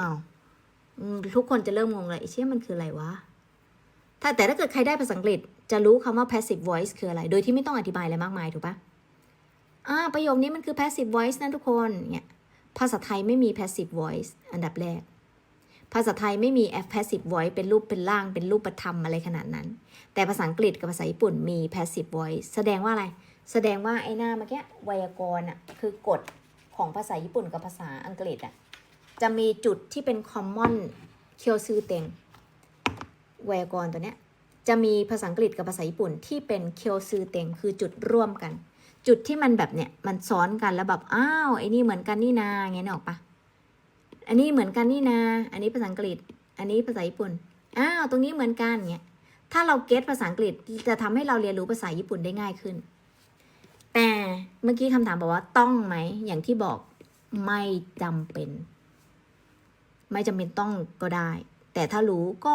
อ้าวทุกคนจะเริ่มงงเลยเชี่ยมันคืออะไรวะ ถ้าแต่ถ้าเกิดใครได้ภาษาอังกฤษ จะรู้คำว่า passive voice คืออะไร โดยที่ไม่ต้องอธิบายอะไรมากมายถูกปะอ่าประโยคนี้มันคือ passive voice นะทุกคนเนี่ยภาษาไทยไม่มี passive voice อันดับแรก ภาษาไทยไม่มี passive voice เป็นรูปเป็นร่าง เป็นรูปประธรรมอะไรขนาดนั้น แต่ภาษาอังกฤษกับภาษาญี่ปุ่นมี passive voice แสดงว่าอะไร แสดงว่าไอ้หน้าเมื่อกี้ไวยากรณ์อะคือกฎของภาษาญี่ปุ่นกับภาษาอังกฤษอะ จะมีจุดที่เป็น common เคียวซือเต็งไวกรตัวเนี้ยจะมีภาษาอังกฤษกับภาษาญี่ปุ่นที่เป็นเคียวซือเต็งคือจุดร่วมกัน จุดที่มันแบบเนี้ยมันซ้อนกันแล้วแบบอ้าวไอ้นี่เหมือนกันนี่นาเงี้ยนออกปะอันนี้เหมือนกันนี่นา อันนี้ภาษาอังกฤษ อันนี้ภาษาญี่ปุ่นอ้าวตรงนี้เหมือนกันเงี้ยถ้าเราเก็ตภาษาอังกฤษจะทำให้เราเรียนรู้ภาษาญี่ปุ่นได้ง่ายขึ้น แต่เมื่อกี้คำถามบอกว่าต้องไหมอย่างที่บอกไม่จำเป็น ไม่จำเป็นต้องก็ได้ แต่ถ้ารู้ก็